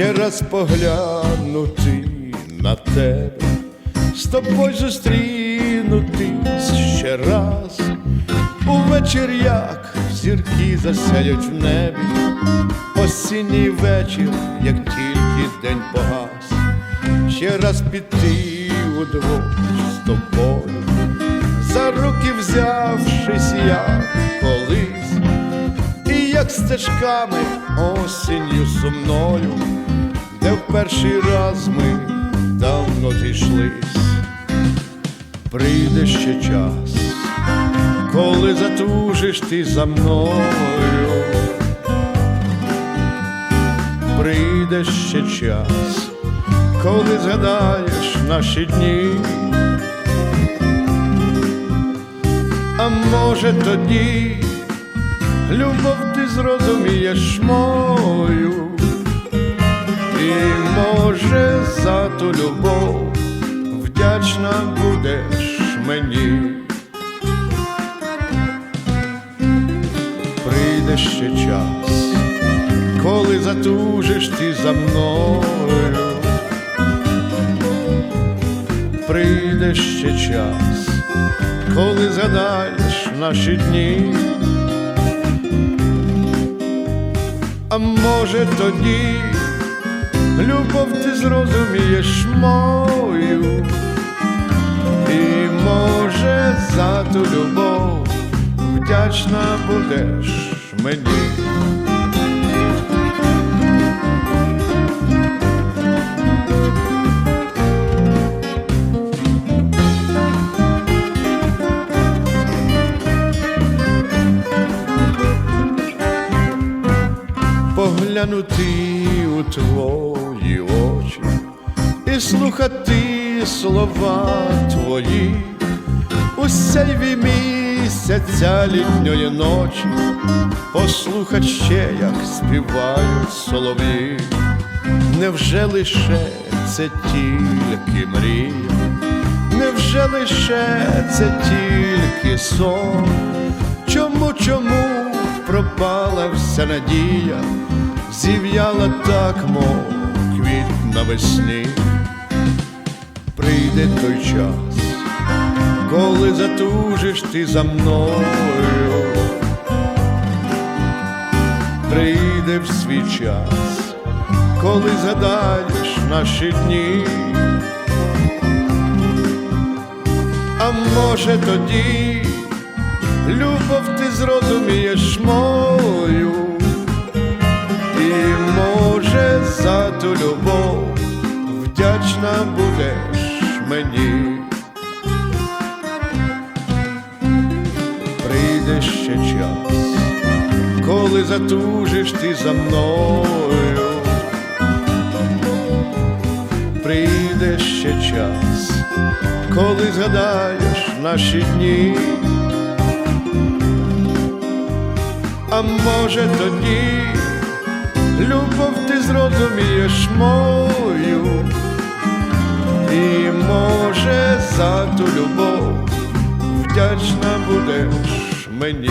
ще раз поглянути на тебе, з тобою зустрінутись ще раз. Увечір, як зірки засяють в небі, осінній вечір, як тільки день погас, ще раз піти удвох з тобою, за руки взявшись, як колись, стежками осінню сумною, де в перший раз ми давно зійшлись, прийде ще час коли затужиш ти за мною, прийде ще час, коли згадаєш наші дні, а може тоді любов ти зрозумієш мою, і може за ту любов вдячна будеш мені. прийде ще час, коли затужиш ти за мною, прийде ще час, коли згадаєш наші дні, може тоді любов ти зрозумієш мою, і може за ту любов вдячна будеш мені. Поглянути у твої очі і слухати слова твої. У сяйві місяця літньої ночі, послухать ще, як співають солов'ї, невже лише це тільки мрія, невже лише це тільки сон? Чому, чому пропала вся надія, зів'яла так, мов квіт навесні, прийде той час коли затужиш ти за мною, прийде в свій час, коли згадаєш наші дні, а може тоді любов ти зрозумієш мені. прийде ще час, коли затужиш ти за мною, прийде ще час, коли згадаєш наші дні, а може тоді любов ти зрозумієш мою, і може за ту любов вдячна будеш мені.